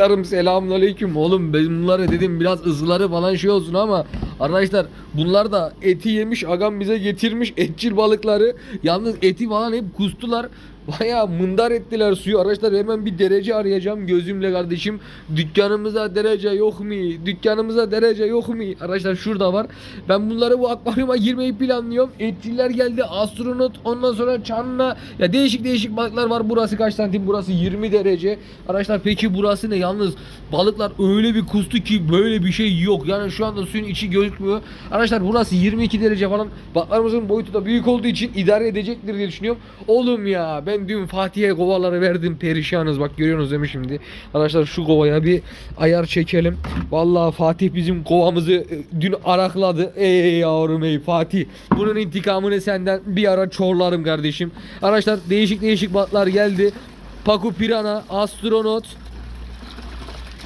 Yarım selamünaleyküm oğlum. Ben bunları dedim biraz ızları falan şey olsun ama arkadaşlar bunlar da eti yemiş agam bize getirmiş etçil balıkları. Yalnız eti falan hep kustular Baya mındar ettiler suyu. Arkadaşlar hemen bir derece arayacağım gözümle kardeşim. Dükkanımıza derece yok mu? Dükkanımıza derece yok mu? Arkadaşlar şurada var. Ben bunları bu akvaryuma girmeyi planlıyorum. Etçiller geldi. Astronot ondan sonra çanla. Ya değişik değişik balıklar var. Burası kaç santim? Burası 20 derece. Arkadaşlar peki burası ne? Yalnız balıklar öyle bir kustu ki böyle bir şey yok. Yani şu anda suyun içi gözükmüyor. Arkadaşlar burası 22 derece falan. Balıklarımızın boyutu da büyük olduğu için idare edecektir diye düşünüyorum. Oğlum ya ben dün Fatih'e kovaları verdim perişanız bak görüyorsunuz mi şimdi arkadaşlar şu kovaya bir ayar çekelim vallahi Fatih bizim kovamızı e, dün arakladı ey yavrum ey Fatih bunun intikamını senden bir ara çorlarım kardeşim arkadaşlar değişik değişik balıklar geldi Paku Pirana, Astronot,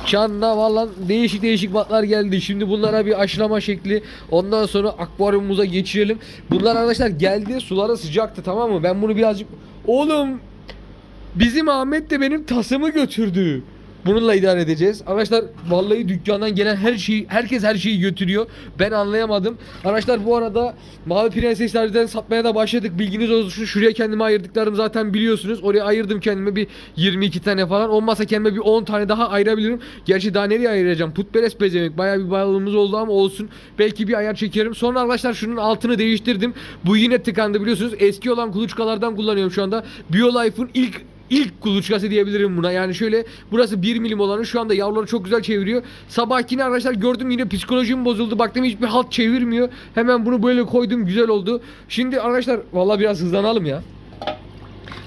Çanla valla değişik değişik batlar geldi. Şimdi bunlara bir aşılama şekli. Ondan sonra akvaryumumuza geçirelim. Bunlar arkadaşlar geldi. Suları sıcaktı tamam mı? Ben bunu birazcık... Oğlum bizim Ahmet de benim tasımı götürdü. Bununla idare edeceğiz. Arkadaşlar vallahi dükkandan gelen her şeyi herkes her şeyi götürüyor. Ben anlayamadım. Arkadaşlar bu arada Mavi Prenseslerden satmaya da başladık. Bilginiz olsun. Şuraya kendime ayırdıklarım zaten biliyorsunuz. Oraya ayırdım kendime bir 22 tane falan. Olmazsa kendime bir 10 tane daha ayırabilirim. Gerçi daha nereye ayıracağım? Putperest bezemek. Bayağı bir balığımız oldu ama olsun. Belki bir ayar çekerim. Sonra arkadaşlar şunun altını değiştirdim. Bu yine tıkandı biliyorsunuz. Eski olan kuluçkalardan kullanıyorum şu anda. BioLife'ın ilk ilk kuluçkası diyebilirim buna. Yani şöyle burası 1 milim olanı şu anda yavruları çok güzel çeviriyor. Sabahkini arkadaşlar gördüm yine psikolojim bozuldu. Baktım hiçbir halt çevirmiyor. Hemen bunu böyle koydum güzel oldu. Şimdi arkadaşlar vallahi biraz hızlanalım ya.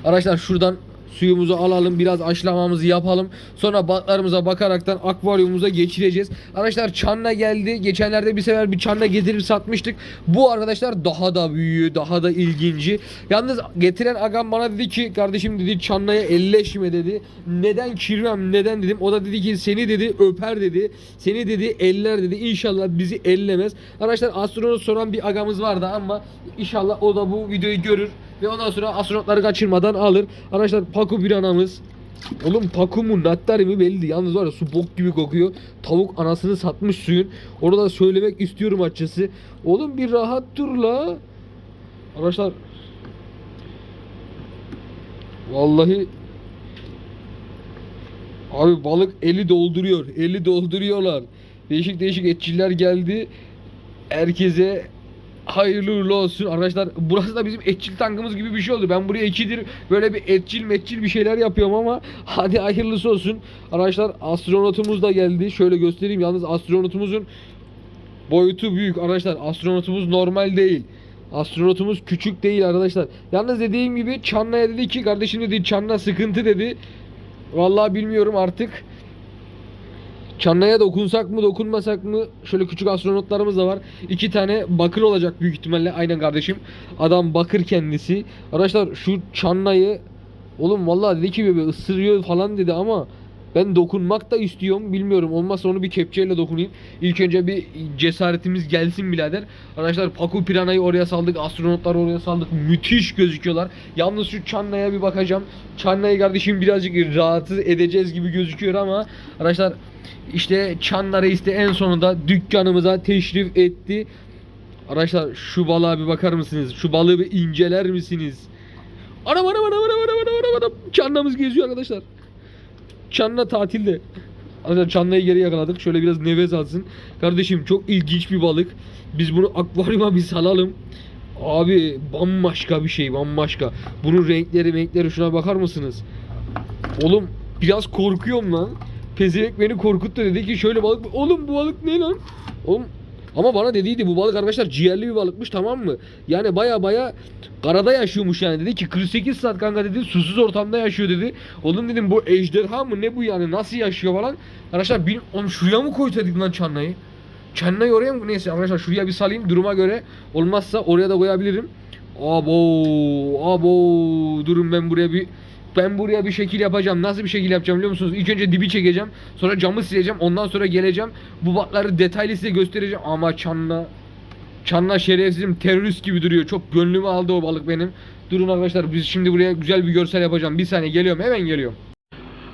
Arkadaşlar şuradan suyumuzu alalım biraz aşılamamızı yapalım. Sonra balıklarımıza bakaraktan akvaryumumuza geçireceğiz. Arkadaşlar çanla geldi. Geçenlerde bir sefer bir çanla getirip satmıştık. Bu arkadaşlar daha da büyüğü daha da ilginci. Yalnız getiren agam bana dedi ki kardeşim dedi çanlaya elleşme dedi. Neden kirmem neden? dedim. O da dedi ki seni dedi öper dedi. Seni dedi eller dedi. İnşallah bizi ellemez. Arkadaşlar astronot soran bir agamız vardı ama inşallah o da bu videoyu görür ve ondan sonra astronotları kaçırmadan alır. Arkadaşlar Paku bir anamız. Oğlum Paku mu Nattari mi belli. Yalnız var ya su bok gibi kokuyor. Tavuk anasını satmış suyun. Onu da söylemek istiyorum açıkçası. Oğlum bir rahat dur la. Arkadaşlar Vallahi Abi balık eli dolduruyor. Eli dolduruyorlar. Değişik değişik etçiler geldi. Herkese hayırlı uğurlu olsun arkadaşlar. Burası da bizim etçil tankımız gibi bir şey oldu. Ben buraya ikidir böyle bir etçil metçil bir şeyler yapıyorum ama hadi hayırlısı olsun. Arkadaşlar astronotumuz da geldi. Şöyle göstereyim. Yalnız astronotumuzun boyutu büyük arkadaşlar. Astronotumuz normal değil. Astronotumuz küçük değil arkadaşlar. Yalnız dediğim gibi Çanla'ya dedi ki kardeşim dedi Çanla sıkıntı dedi. Vallahi bilmiyorum artık. Çanla'ya dokunsak mı dokunmasak mı? Şöyle küçük astronotlarımız da var. İki tane bakır olacak büyük ihtimalle. Aynen kardeşim. Adam bakır kendisi. Arkadaşlar şu Çanla'yı Oğlum vallahi dedi ki bebe ısırıyor falan dedi ama ben dokunmak da istiyorum. Bilmiyorum. Olmazsa onu bir kepçeyle dokunayım. İlk önce bir cesaretimiz gelsin birader. Arkadaşlar Paku Piranha'yı oraya saldık. Astronotları oraya saldık. Müthiş gözüküyorlar. Yalnız şu Çanna'ya bir bakacağım. Çanna'yı kardeşim birazcık rahatsız edeceğiz gibi gözüküyor ama arkadaşlar işte Çanla Reis de en sonunda dükkanımıza teşrif etti. Arkadaşlar şu balığa bir bakar mısınız? Şu balığı bir inceler misiniz? Anam anam anam anam anam anam anam. Çannamız geziyor arkadaşlar. Çanla tatilde. Arkadaşlar Çanla'yı geri yakaladık. Şöyle biraz nefes alsın. Kardeşim çok ilginç bir balık. Biz bunu akvaryuma bir salalım. Abi bambaşka bir şey bambaşka. Bunun renkleri renkleri şuna bakar mısınız? Oğlum biraz korkuyorum lan. Pezevenk beni korkuttu dedi ki şöyle balık oğlum bu balık ne lan? Oğlum ama bana dediydi bu balık arkadaşlar ciğerli bir balıkmış tamam mı? Yani baya baya karada yaşıyormuş yani dedi ki 48 saat kanka dedi susuz ortamda yaşıyor dedi. Oğlum dedim bu ejderha mı ne bu yani nasıl yaşıyor falan. Arkadaşlar bir oğlum şuraya mı koysaydık lan çannayı? Çannayı oraya mı? Neyse arkadaşlar şuraya bir salayım duruma göre olmazsa oraya da koyabilirim. Abo abo durun ben buraya bir ben buraya bir şekil yapacağım. Nasıl bir şekil yapacağım biliyor musunuz? İlk önce dibi çekeceğim. Sonra camı sileceğim. Ondan sonra geleceğim. Bu batları detaylı size göstereceğim. Ama çanla çanla şerefsizim terörist gibi duruyor. Çok gönlümü aldı o balık benim. Durun arkadaşlar biz şimdi buraya güzel bir görsel yapacağım. Bir saniye geliyorum. Hemen geliyorum.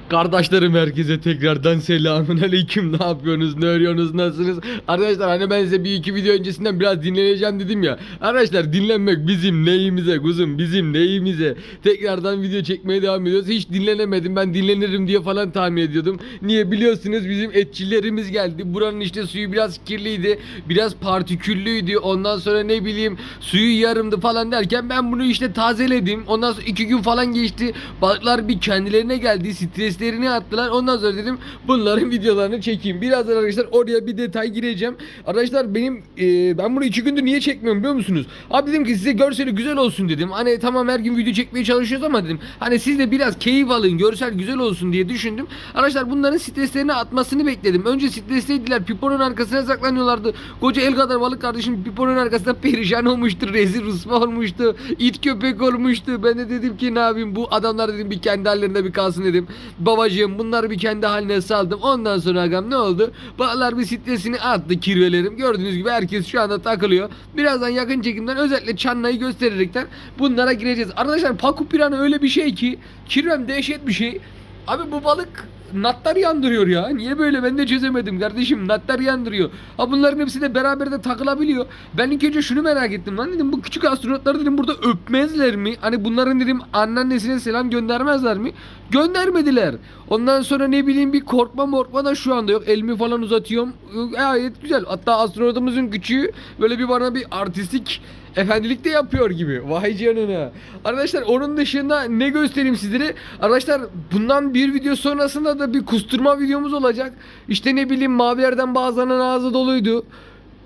Kardeşlerim herkese tekrardan selamun aleyküm. Ne yapıyorsunuz? Ne örüyorsunuz? Nasılsınız? Arkadaşlar hani ben size bir iki video öncesinden biraz dinleneceğim dedim ya. Arkadaşlar dinlenmek bizim neyimize kuzum bizim neyimize. Tekrardan video çekmeye devam ediyoruz. Hiç dinlenemedim. Ben dinlenirim diye falan tahmin ediyordum. Niye biliyorsunuz bizim etçilerimiz geldi. Buranın işte suyu biraz kirliydi. Biraz partiküllüydü. Ondan sonra ne bileyim suyu yarımdı falan derken ben bunu işte tazeledim. Ondan sonra iki gün falan geçti. Balıklar bir kendilerine geldi. Streslerini attılar. Ondan sonra dedim bunların videolarını çekeyim. Birazdan arkadaşlar oraya bir detay gireceğim. Arkadaşlar benim e, ben bunu iki gündür niye çekmiyorum biliyor musunuz? Abi dedim ki size görseli güzel olsun dedim. Hani tamam her gün video çekmeye çalışıyoruz ama dedim. Hani siz de biraz keyif alın. Görsel güzel olsun diye düşündüm. Arkadaşlar bunların streslerini atmasını bekledim. Önce stresliydiler. Piponun arkasına saklanıyorlardı. Koca el kadar balık kardeşim piponun arkasında perişan olmuştu. Rezil rusma olmuştu. it köpek olmuştu. Ben de dedim ki ne yapayım bu adamlar dedim bir kendi hallerinde bir kalsın dedim. Babacığım bunları bir kendi haline saldım. Ondan sonra agam ne oldu? Balıklar bir stresini attı kirvelerim. Gördüğünüz gibi herkes şu anda takılıyor. Birazdan yakın çekimden özellikle çannayı göstererekten bunlara gireceğiz. Arkadaşlar Paku Piranha öyle bir şey ki kirvem dehşet bir şey. Abi bu balık natlar yandırıyor ya. Niye böyle ben de çözemedim kardeşim. Natlar yandırıyor. Ha bunların hepsi de beraber de takılabiliyor. Ben ilk önce şunu merak ettim lan dedim bu küçük astronotları dedim burada öpmezler mi? Hani bunların dedim anneannesine selam göndermezler mi? Göndermediler. Ondan sonra ne bileyim bir korkma morkma da şu anda yok. Elimi falan uzatıyorum. Gayet güzel. Hatta astronotumuzun küçüğü böyle bir bana bir artistik efendilik de yapıyor gibi. Vay canına. Arkadaşlar onun dışında ne göstereyim sizlere? Arkadaşlar bundan bir video sonrasında da bir kusturma videomuz olacak. İşte ne bileyim mavilerden bazılarının ağzı doluydu.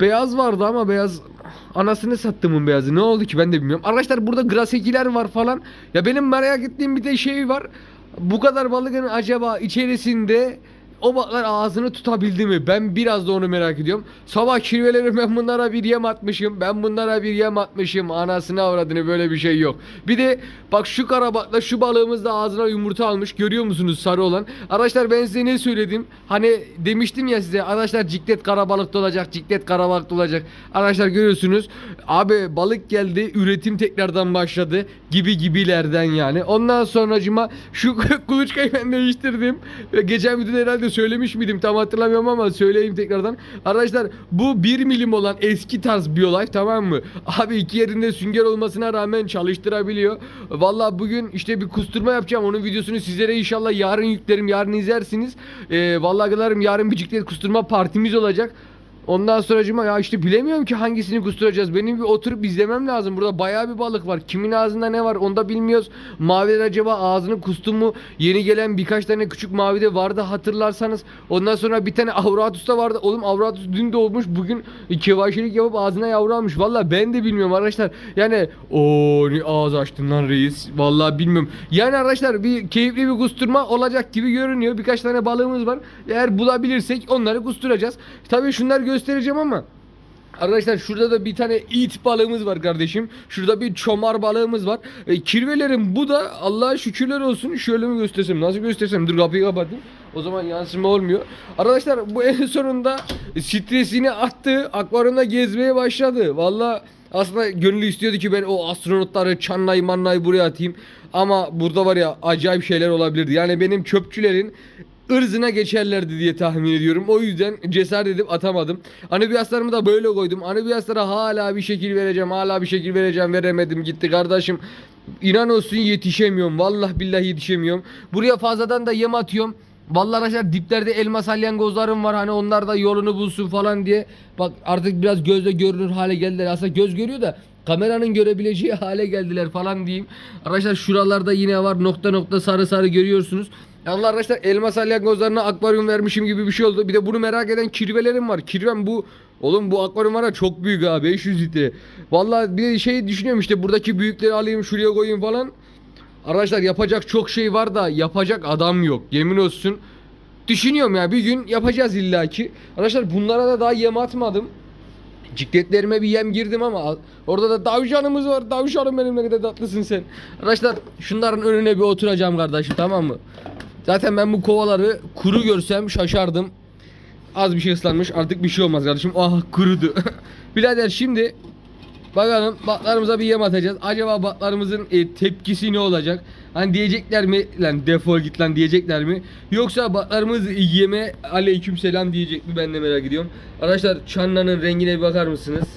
Beyaz vardı ama beyaz anasını sattımın beyazı. Ne oldu ki ben de bilmiyorum. Arkadaşlar burada grasekiler var falan. Ya benim merak ettiğim bir de şey var. Bu kadar balığın acaba içerisinde o balıklar ağzını tutabildi mi? Ben biraz da onu merak ediyorum. Sabah kirvelerim ben bunlara bir yem atmışım. Ben bunlara bir yem atmışım. Anasını avradını böyle bir şey yok. Bir de bak şu karabalıkla şu balığımız da ağzına yumurta almış. Görüyor musunuz sarı olan? Arkadaşlar ben size ne söyledim? Hani demiştim ya size arkadaşlar ciklet karabalık olacak. Ciklet karabalık olacak. Arkadaşlar görüyorsunuz. Abi balık geldi. Üretim tekrardan başladı. Gibi gibilerden yani. Ondan sonracıma şu kuluçkayı ben değiştirdim. Geçen videoda herhalde söylemiş miydim tam hatırlamıyorum ama söyleyeyim tekrardan. Arkadaşlar bu 1 milim olan eski tarz Biolife tamam mı? Abi iki yerinde sünger olmasına rağmen çalıştırabiliyor. Vallahi bugün işte bir kusturma yapacağım. Onun videosunu sizlere inşallah yarın yüklerim. Yarın izlersiniz. Ee, vallahi arkadaşlarım yarın bir ciklet kusturma partimiz olacak. Ondan sonracıma ya işte bilemiyorum ki hangisini kusturacağız. Benim bir oturup izlemem lazım. Burada bayağı bir balık var. Kimin ağzında ne var onu da bilmiyoruz. Maviler acaba ağzını kustu mu? Yeni gelen birkaç tane küçük mavi de vardı hatırlarsanız. Ondan sonra bir tane Avratus da vardı. Oğlum Avratus dün doğmuş. Bugün kevaşilik yapıp ağzına yavru almış. Valla ben de bilmiyorum arkadaşlar. Yani o ne ağız açtın lan reis. Valla bilmiyorum. Yani arkadaşlar bir keyifli bir kusturma olacak gibi görünüyor. Birkaç tane balığımız var. Eğer bulabilirsek onları kusturacağız. Tabii şunları göstereceğim ama Arkadaşlar şurada da bir tane it balığımız var kardeşim. Şurada bir çomar balığımız var. E, kirvelerim bu da Allah'a şükürler olsun. Şöyle mi göstersem? Nasıl göstersem? Dur kapıyı kapatayım. O zaman yansıma olmuyor. Arkadaşlar bu en sonunda stresini attı. Akvaryumda gezmeye başladı. Valla aslında gönlü istiyordu ki ben o astronotları çannayı mannayı buraya atayım. Ama burada var ya acayip şeyler olabilirdi. Yani benim çöpçülerin ırzına geçerlerdi diye tahmin ediyorum. O yüzden cesaret edip atamadım. Anubiyaslarımı da böyle koydum. Anubiyaslara hala bir şekil vereceğim. Hala bir şekil vereceğim. Veremedim gitti kardeşim. İnan olsun yetişemiyorum. Vallahi billahi yetişemiyorum. Buraya fazladan da yem atıyorum. Vallahi arkadaşlar diplerde elma salyangozlarım var. Hani onlar da yolunu bulsun falan diye. Bak artık biraz gözle görünür hale geldiler. Aslında göz görüyor da kameranın görebileceği hale geldiler falan diyeyim. Arkadaşlar şuralarda yine var nokta nokta sarı sarı görüyorsunuz. Allah arkadaşlar elma salyangozlarına akvaryum vermişim gibi bir şey oldu. Bir de bunu merak eden kirvelerim var. Kirvem bu Oğlum bu akvaryum var ya çok büyük ha 500 litre. Vallahi bir şey düşünüyorum işte buradaki büyükleri alayım şuraya koyayım falan. Arkadaşlar yapacak çok şey var da yapacak adam yok. Yemin olsun. Düşünüyorum ya bir gün yapacağız illaki. Arkadaşlar bunlara da daha yem atmadım. Cikletlerime bir yem girdim ama orada da davşanımız var. Davşanım benim ne tatlısın sen. Arkadaşlar şunların önüne bir oturacağım kardeşim tamam mı? Zaten ben bu kovaları kuru görsem şaşardım. Az bir şey ıslanmış artık bir şey olmaz kardeşim. Ah kurudu. Birader şimdi bakalım batlarımıza bir yem atacağız. Acaba batlarımızın e, tepkisi ne olacak? Hani diyecekler mi lan defol git lan diyecekler mi? Yoksa batlarımız yeme aleyküm selam diyecek mi ben de merak ediyorum. Arkadaşlar çannanın rengine bir bakar mısınız?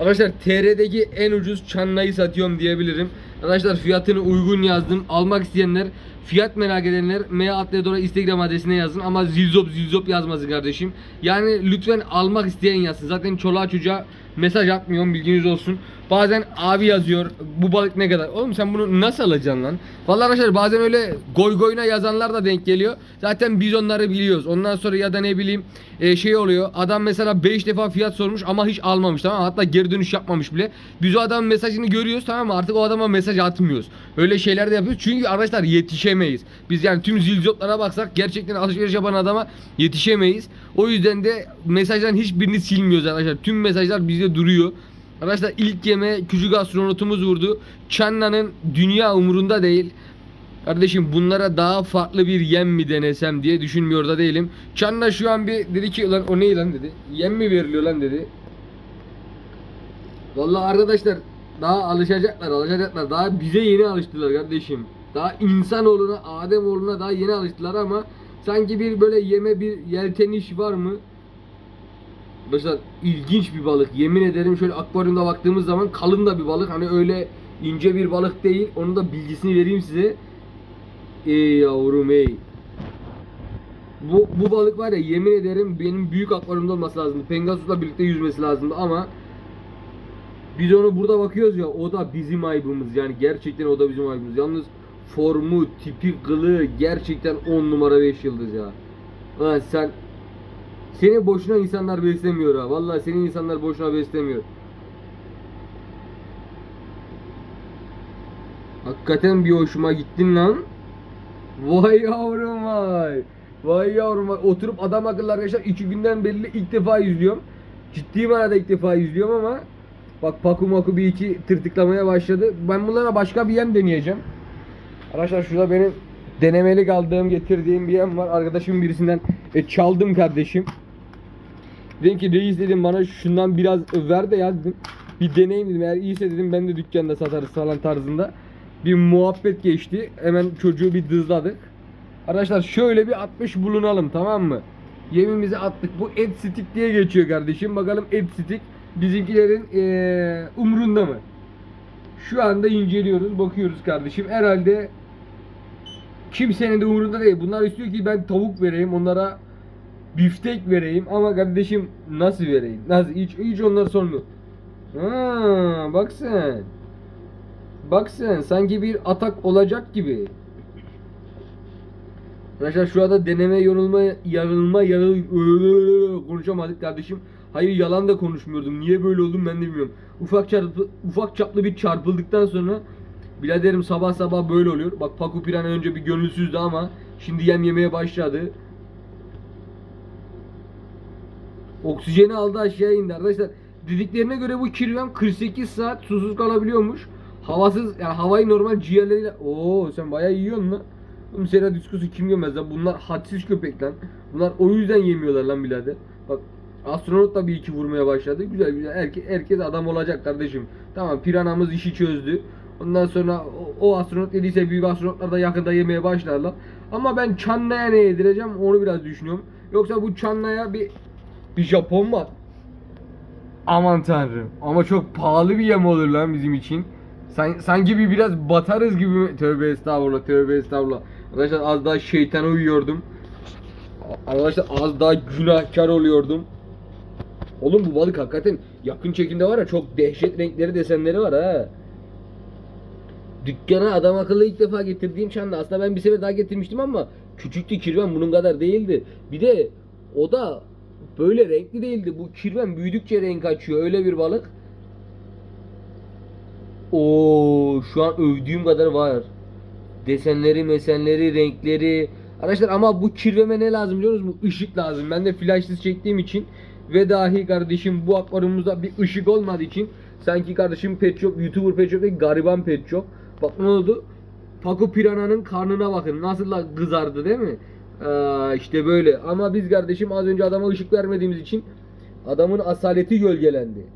Arkadaşlar TR'deki en ucuz çannayı satıyorum diyebilirim. Arkadaşlar fiyatını uygun yazdım. Almak isteyenler, fiyat merak edenler M Atledora Instagram adresine yazın ama zilzop zilzop yazmasın kardeşim. Yani lütfen almak isteyen yazsın. Zaten çoluğa çocuğa mesaj atmıyorum bilginiz olsun. Bazen abi yazıyor bu balık ne kadar? Oğlum sen bunu nasıl alacaksın lan? Vallahi arkadaşlar bazen öyle goy goyuna yazanlar da denk geliyor. Zaten biz onları biliyoruz. Ondan sonra ya da ne bileyim e, şey oluyor. Adam mesela 5 defa fiyat sormuş ama hiç almamış tamam mı? Hatta geri dönüş yapmamış bile. Biz o adamın mesajını görüyoruz tamam mı? Artık o adama mesaj atmıyoruz. Öyle şeyler de yapıyoruz. Çünkü arkadaşlar yetişemeyiz. Biz yani tüm zilzoplara baksak gerçekten alışveriş yapan adama yetişemeyiz. O yüzden de mesajların hiçbirini silmiyoruz arkadaşlar. Tüm mesajlar bizde duruyor. Arkadaşlar ilk yeme küçük astronotumuz vurdu. Channa'nın dünya umurunda değil. Kardeşim bunlara daha farklı bir yem mi denesem diye düşünmüyor da değilim. Channa şu an bir dedi ki lan o ne lan dedi. Yem mi veriliyor lan dedi. Vallahi arkadaşlar daha alışacaklar alışacaklar. Daha bize yeni alıştılar kardeşim. Daha insanoğluna Ademoğluna daha yeni alıştılar ama sanki bir böyle yeme bir yelteniş var mı? Mesela ilginç bir balık. Yemin ederim şöyle akvaryumda baktığımız zaman kalın da bir balık. Hani öyle ince bir balık değil. Onun da bilgisini vereyim size. Ey yavrum ey. Bu, bu balık var ya yemin ederim benim büyük akvaryumda olması lazımdı. Pengasus'la birlikte yüzmesi lazımdı ama biz onu burada bakıyoruz ya o da bizim aybımız yani gerçekten o da bizim aybımız. Yalnız formu, tipi, kılığı gerçekten 10 numara 5 yıldız ya. Lan sen seni boşuna insanlar beslemiyor ha. Vallahi senin insanlar boşuna beslemiyor. Hakikaten bir hoşuma gittin lan. Vay yavrum vay. Vay yavrum vay. Oturup adam akıllı arkadaşlar iki günden belli ilk defa izliyorum. Ciddi manada ilk defa izliyorum ama bak Paku Maku bir iki tırtıklamaya başladı. Ben bunlara başka bir yem deneyeceğim. Arkadaşlar şurada benim denemelik aldığım getirdiğim bir yem var. Arkadaşım birisinden e, çaldım kardeşim. Dedim ki reis dedim bana şundan biraz ver de ya dedim. Bir deneyim dedim. Eğer iyiyse dedim ben de dükkanda satarız falan tarzında. Bir muhabbet geçti. Hemen çocuğu bir dızladık. Arkadaşlar şöyle bir 60 bulunalım tamam mı? Yemimizi attık. Bu et stick diye geçiyor kardeşim. Bakalım et stick bizimkilerin eee, umrunda mı? Şu anda inceliyoruz, bakıyoruz kardeşim. Herhalde kimsenin de umurunda değil. Bunlar istiyor ki ben tavuk vereyim, onlara biftek vereyim ama kardeşim nasıl vereyim? Nasıl? Hiç, hiç onlar sormuyor. Ha, bak sen. Bak sen sanki bir atak olacak gibi. Arkadaşlar şu anda deneme yorulma yarılma yarıl konuşamadık kardeşim. Hayır yalan da konuşmuyordum. Niye böyle oldum ben de bilmiyorum. Ufak çarpı, ufak çaplı bir çarpıldıktan sonra biraderim sabah sabah böyle oluyor. Bak Paku Piranha önce bir gönülsüzdü ama şimdi yem yemeye başladı. Oksijeni aldı aşağı indi arkadaşlar. Dediklerine göre bu kirvem 48 saat susuz kalabiliyormuş. Havasız yani havayı normal ciğerleriyle Oo sen bayağı yiyorsun lan. Oğlum Sera diskusu kim yemez lan? Bunlar hadsiz köpek lan. Bunlar o yüzden yemiyorlar lan birader. Bak astronot da bir iki vurmaya başladı. Güzel güzel. Herkes, herkes adam olacak kardeşim. Tamam piranamız işi çözdü. Ondan sonra o, o astronot dediyse büyük astronotlar da yakında yemeye başlarlar. Ama ben Çanna'ya ne yedireceğim onu biraz düşünüyorum. Yoksa bu Çanna'ya bir bir Japon var. Aman tanrım. Ama çok pahalı bir yem olur lan bizim için. San, sanki bir biraz batarız gibi. Tövbe estağfurullah, tövbe estağfurullah. Arkadaşlar az daha şeytana uyuyordum. Arkadaşlar az daha günahkar oluyordum. Oğlum bu balık hakikaten yakın çekimde var ya çok dehşet renkleri desenleri var ha. Dükkana adam akıllı ilk defa getirdiğim çanda. Aslında ben bir sefer daha getirmiştim ama küçüktü kirven bunun kadar değildi. Bir de o da böyle renkli değildi. Bu kirven büyüdükçe renk açıyor. Öyle bir balık. Oo şu an övdüğüm kadar var. Desenleri, mesenleri, renkleri. Arkadaşlar ama bu kirveme ne lazım biliyor musunuz? Işık lazım. Ben de flashsız çektiğim için ve dahi kardeşim bu akvaryumumuzda bir ışık olmadığı için sanki kardeşim pet shop, YouTuber pet shop değil gariban pet shop. Bak ne oldu? Paku Piranha'nın karnına bakın. Nasıl da kızardı değil mi? Aa, işte böyle. Ama biz kardeşim az önce adama ışık vermediğimiz için adamın asaleti gölgelendi.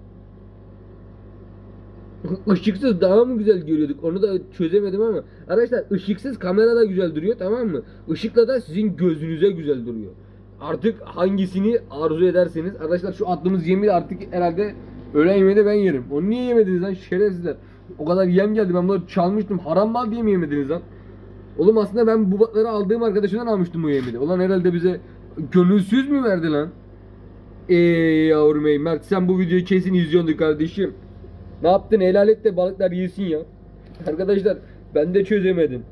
Işıksız daha mı güzel görüyorduk onu da çözemedim ama arkadaşlar ışıksız kamera da güzel duruyor tamam mı? Işıkla da sizin gözünüze güzel duruyor. Artık hangisini arzu ederseniz arkadaşlar şu attığımız yemi de artık herhalde öğlen yemeği de ben yerim. Onu niye yemediniz lan şerefsizler? O kadar yem geldi ben bunları çalmıştım. Haram mal diye mi yemediniz lan? Oğlum aslında ben bu batları aldığım arkadaşımdan almıştım bu yemi de. Ulan herhalde bize gönülsüz mü verdi lan? Eee yavrum ey Mert sen bu videoyu kesin izliyordur kardeşim. Ne yaptın helal et de balıklar yesin ya. Arkadaşlar ben de çözemedim.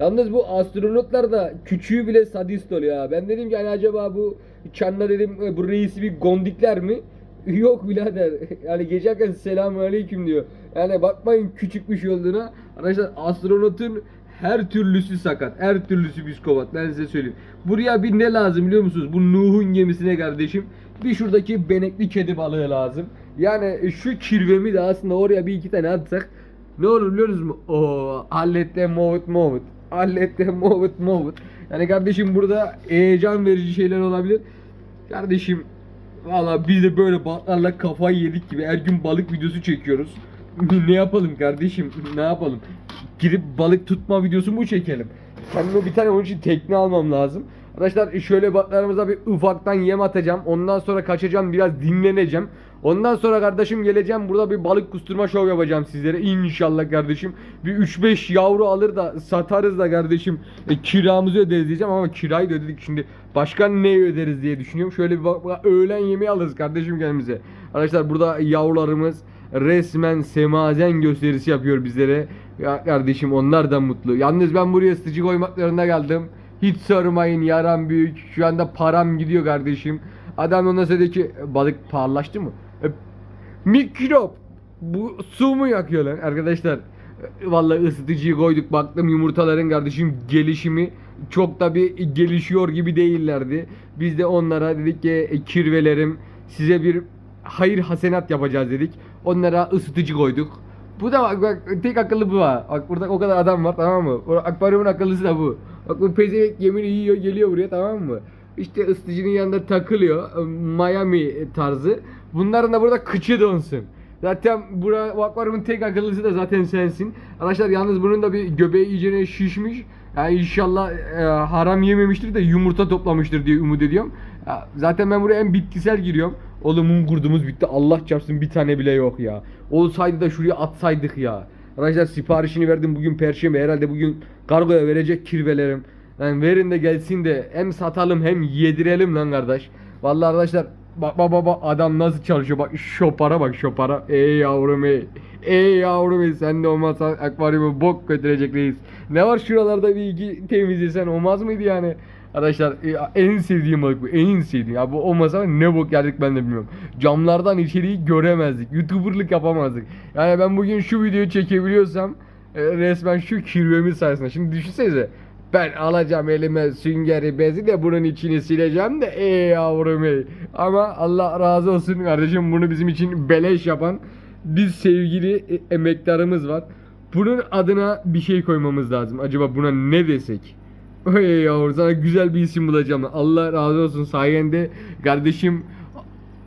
Yalnız bu astronotlar da küçüğü bile sadist oluyor ha. Ben dedim ki hani acaba bu Çan'la dedim e, bu reisi bir gondikler mi? Yok birader. Yani geçerken selamun aleyküm diyor. Yani bakmayın küçük bir olduğuna. Arkadaşlar astronotun her türlüsü sakat. Her türlüsü psikopat. Ben size söyleyeyim. Buraya bir ne lazım biliyor musunuz? Bu Nuh'un gemisine kardeşim. Bir şuradaki benekli kedi balığı lazım. Yani şu kirvemi de aslında oraya bir iki tane atsak ne olur biliyor musunuz? Oo, hallette movut movut. Hallette movut movut. Yani kardeşim burada heyecan verici şeyler olabilir. Kardeşim valla biz de böyle balıklarla kafayı yedik gibi her gün balık videosu çekiyoruz. ne yapalım kardeşim? Ne yapalım? Gidip balık tutma videosu mu çekelim? Kendime bir tane onun için tekne almam lazım. Arkadaşlar şöyle balıklarımıza bir ufaktan yem atacağım. Ondan sonra kaçacağım biraz dinleneceğim. Ondan sonra kardeşim geleceğim burada bir balık kusturma şov yapacağım sizlere. İnşallah kardeşim. Bir 3-5 yavru alır da satarız da kardeşim. E, kiramızı öderiz diyeceğim ama kirayı da ödedik şimdi. Başka ne öderiz diye düşünüyorum. Şöyle bir bak öğlen yemeği alırız kardeşim kendimize. Arkadaşlar burada yavrularımız resmen semazen gösterisi yapıyor bizlere. Ya kardeşim onlar da mutlu. Yalnız ben buraya ısıtıcı koymak zorunda geldim. Hiç sormayın yaram büyük. Şu anda param gidiyor kardeşim. Adam sonra dedi ki balık pahalılaştı mı? E, mikrop. Bu su mu yakıyor lan arkadaşlar? Vallahi ısıtıcıyı koyduk baktım yumurtaların kardeşim gelişimi çok da bir gelişiyor gibi değillerdi. Biz de onlara dedik ki "E, kirvelerim size bir hayır hasenat yapacağız dedik. Onlara ısıtıcı koyduk. Bu da bak, bak tek akıllı bu var. Bak burada o kadar adam var tamam mı? O akvaryumun akıllısı da bu. Bak bu pezevenk yemini yiyor geliyor buraya tamam mı? İşte ısıtıcının yanında takılıyor. e, Miami tarzı. Bunların da burada kıçı donsun. Zaten bura, bu akvaryumun tek akıllısı da zaten sensin. Arkadaşlar yalnız bunun da bir göbeği iyicene şişmiş. Yani inşallah e, haram yememiştir de yumurta toplamıştır diye umut ediyorum. Ya, zaten ben buraya en bitkisel giriyorum. Oğlum mum bitti. Allah çarpsın bir tane bile yok ya. Olsaydı da şuraya atsaydık ya. Arkadaşlar siparişini verdim bugün perşembe. Herhalde bugün kargoya verecek kirvelerim. Yani verin de gelsin de hem satalım hem yedirelim lan kardeş. Vallahi arkadaşlar bak bak bak adam nasıl çalışıyor bak şopara bak şopara. Ey yavrum ey. Ey yavrum ey sen de olmazsan akvaryumu bok götürecek reis. Ne var şuralarda bir iki temizlesen olmaz mıydı yani? Arkadaşlar e, en sevdiğim balık bu. En sevdiğim. Ya bu olmasa ne bok yerdik ben de bilmiyorum. Camlardan içeriği göremezdik. Youtuberlık yapamazdık. Yani ben bugün şu videoyu çekebiliyorsam e, resmen şu kirvemiz sayesinde. Şimdi düşünsenize. Ben alacağım elime süngeri bezi de bunun içini sileceğim de ey yavrum ey. Ama Allah razı olsun kardeşim bunu bizim için beleş yapan biz sevgili e, emektarımız var. Bunun adına bir şey koymamız lazım. Acaba buna ne desek? Oy yavrum sana güzel bir isim bulacağım. Allah razı olsun sayende kardeşim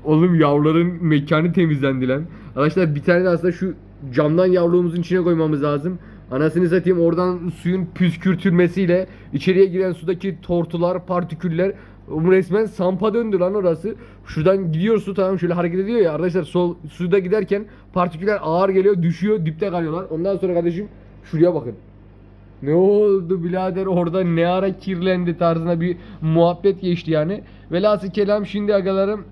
oğlum yavruların mekanı temizlendi lan. Arkadaşlar bir tane de aslında şu camdan yavruğumuzun içine koymamız lazım. Anasını satayım oradan suyun püskürtülmesiyle içeriye giren sudaki tortular, partiküller um, resmen sampa döndü lan orası. Şuradan gidiyor su tamam şöyle hareket ediyor ya arkadaşlar sol suda giderken partiküller ağır geliyor düşüyor dipte kalıyorlar. Ondan sonra kardeşim şuraya bakın. Ne oldu birader orada ne ara kirlendi tarzına bir muhabbet geçti yani. Velhasıl kelam şimdi agalarım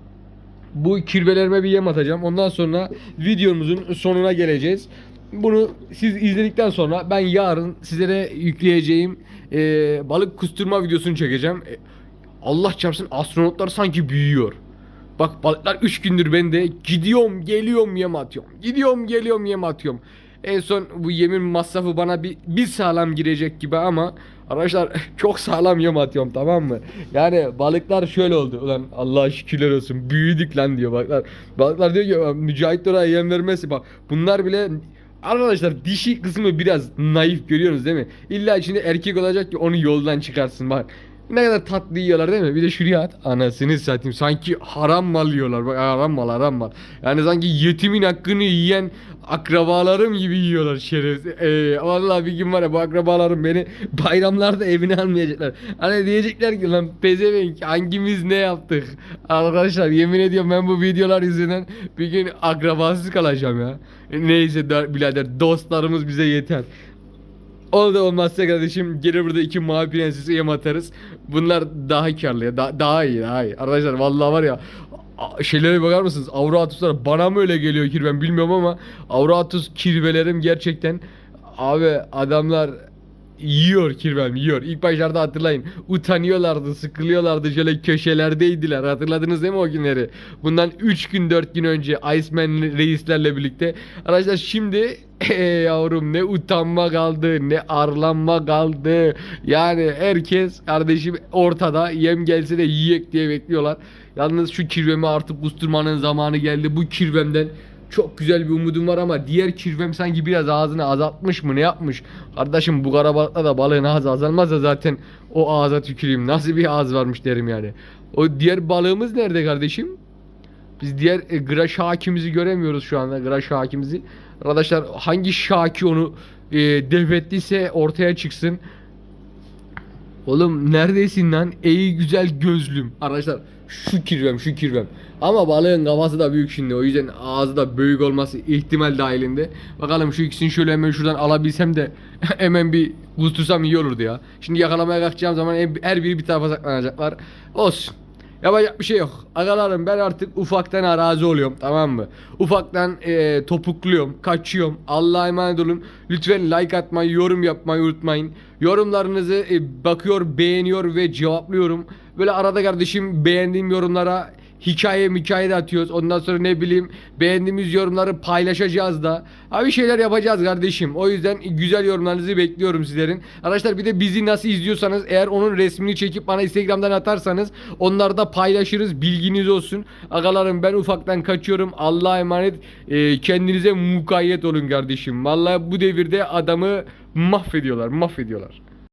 bu kirvelerime bir yem atacağım. Ondan sonra videomuzun sonuna geleceğiz. Bunu siz izledikten sonra ben yarın sizlere yükleyeceğim e, balık kusturma videosunu çekeceğim. E, Allah çarpsın astronotlar sanki büyüyor. Bak balıklar 3 gündür bende gidiyorum geliyorum yem atıyorum. Gidiyorum geliyorum yem atıyorum. En son bu yemin masrafı bana bir, bir sağlam girecek gibi ama arkadaşlar çok sağlam yem atıyorum tamam mı? Yani balıklar şöyle oldu. Ulan Allah şükürler olsun büyüdük lan diyor balıklar. Balıklar diyor ki Mücahit oraya yem vermesi bak bunlar bile Arkadaşlar dişi kısmı biraz naif görüyorsunuz değil mi? İlla içinde erkek olacak ki onu yoldan çıkarsın bak. Ne kadar tatlı yiyorlar değil mi? Bir de şuraya at. Anasını satayım. Sanki haram mal yiyorlar. Bak haram mal haram mal. Yani sanki yetimin hakkını yiyen akrabalarım gibi yiyorlar şerefsiz. Ee, vallahi bir gün var ya bu akrabalarım beni bayramlarda evine almayacaklar. Hani diyecekler ki lan pezevenk hangimiz ne yaptık? Arkadaşlar yemin ediyorum ben bu videolar yüzünden bir gün akrabasız kalacağım ya. Neyse birader dostlarımız bize yeter. O da olmazsa kardeşim gelir burada iki mavi prensesi yem atarız. Bunlar daha karlı ya. Da- daha iyi daha iyi. Arkadaşlar vallahi var ya şeylere bakar mısınız? Avratuslar bana mı öyle geliyor kirven bilmiyorum ama Avratus kirvelerim gerçekten abi adamlar yiyor kirvem yiyor. İlk başlarda hatırlayın. Utanıyorlardı, sıkılıyorlardı. Şöyle köşelerdeydiler. Hatırladınız değil mi o günleri? Bundan 3 gün 4 gün önce Iceman reislerle birlikte. Arkadaşlar şimdi Ey yavrum ne utanma kaldı ne arlanma kaldı. Yani herkes kardeşim ortada yem gelse de yiyek diye bekliyorlar. Yalnız şu kirvemi artık kusturmanın zamanı geldi. Bu kirvemden çok güzel bir umudum var ama diğer kirvem sanki biraz ağzını azaltmış mı ne yapmış? Kardeşim bu karabalıkta da balığın ağzı azalmazsa zaten o ağza tüküreyim. Nasıl bir ağız varmış derim yani. O diğer balığımız nerede kardeşim? Biz diğer e, Graş hakimizi göremiyoruz şu anda. Graş hakimizi. Arkadaşlar hangi şaki onu e, devrettiyse ortaya çıksın. Oğlum neredesin lan? Ey güzel gözlüm. Arkadaşlar şu kirvem şu kirvem. Ama balığın kafası da büyük şimdi. O yüzden ağzı da büyük olması ihtimal dahilinde. Bakalım şu ikisini şöyle hemen şuradan alabilsem de hemen bir kustursam iyi olurdu ya. Şimdi yakalamaya kalkacağım zaman her biri bir tarafa saklanacaklar. Olsun. Yapacak bir şey yok. Agalarım ben artık ufaktan arazi oluyorum tamam mı? Ufaktan eee, topukluyorum, kaçıyorum. Allah'a emanet olun. Lütfen like atmayı, yorum yapmayı unutmayın. Yorumlarınızı e, bakıyor, beğeniyor ve cevaplıyorum. Böyle arada kardeşim beğendiğim yorumlara hikaye hikaye de atıyoruz. Ondan sonra ne bileyim beğendiğimiz yorumları paylaşacağız da. Ha bir şeyler yapacağız kardeşim. O yüzden güzel yorumlarınızı bekliyorum sizlerin. Arkadaşlar bir de bizi nasıl izliyorsanız eğer onun resmini çekip bana Instagram'dan atarsanız onları da paylaşırız. Bilginiz olsun. Agalarım ben ufaktan kaçıyorum. Allah'a emanet. Ee, kendinize mukayyet olun kardeşim. Vallahi bu devirde adamı mahvediyorlar, mahvediyorlar.